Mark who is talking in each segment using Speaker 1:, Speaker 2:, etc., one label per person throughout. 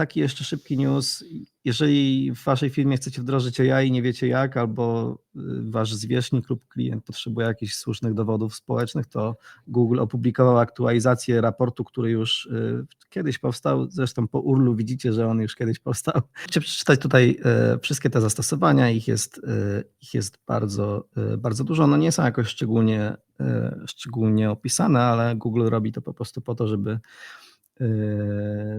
Speaker 1: taki jeszcze szybki news. Jeżeli w waszej firmie chcecie wdrożyć AI i nie wiecie jak, albo y, wasz zwierzchnik lub klient potrzebuje jakichś słusznych dowodów społecznych, to Google opublikował aktualizację raportu, który już y, kiedyś powstał. Zresztą po URL-u widzicie, że on już kiedyś powstał. Chcę przeczytać tutaj y, wszystkie te zastosowania. Ich jest, ich jest bardzo, bardzo dużo. No nie są jakoś szczególnie, szczególnie opisane, ale Google robi to po prostu po to, żeby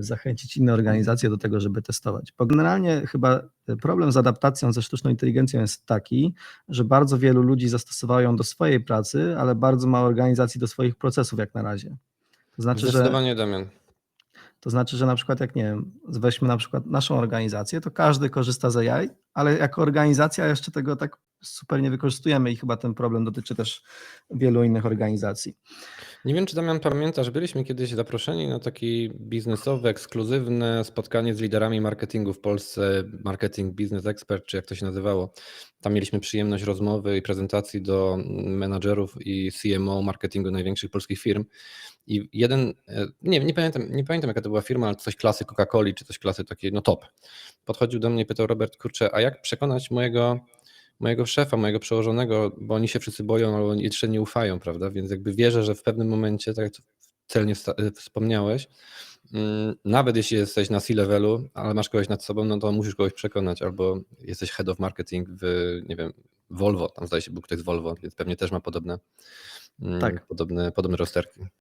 Speaker 1: zachęcić inne organizacje do tego, żeby testować. Bo generalnie chyba problem z adaptacją ze sztuczną inteligencją jest taki, że bardzo wielu ludzi zastosowało ją do swojej pracy, ale bardzo mało organizacji do swoich procesów jak na razie. To znaczy, że
Speaker 2: Zdecydowanie Damian.
Speaker 1: to znaczy, że na przykład jak nie wiem, weźmy na przykład naszą organizację, to każdy korzysta z AI, ale jako organizacja jeszcze tego tak super nie wykorzystujemy i chyba ten problem dotyczy też wielu innych organizacji.
Speaker 2: Nie wiem, czy Damian pamiętasz, byliśmy kiedyś zaproszeni na taki biznesowe, ekskluzywne spotkanie z liderami marketingu w Polsce, Marketing Business Expert, czy jak to się nazywało. Tam mieliśmy przyjemność rozmowy i prezentacji do menadżerów i CMO marketingu największych polskich firm. I jeden, e, nie, nie, pamiętam, nie pamiętam jaka to była firma, ale coś klasy Coca-Coli, czy coś klasy takiej, no top. Podchodził do mnie i pytał, Robert, kurczę, a jak przekonać mojego mojego szefa, mojego przełożonego, bo oni się wszyscy boją albo jeszcze nie ufają, prawda? Więc jakby wierzę, że w pewnym momencie, tak jak celnie wsta- wspomniałeś, mm, nawet jeśli jesteś na C-levelu, ale masz kogoś nad sobą, no to musisz kogoś przekonać, albo jesteś head of marketing w, nie wiem, Volvo, tam zdaje się, był ktoś z Volvo, więc pewnie też ma podobne, mm,
Speaker 1: Tak.
Speaker 2: podobne, podobne rozterki.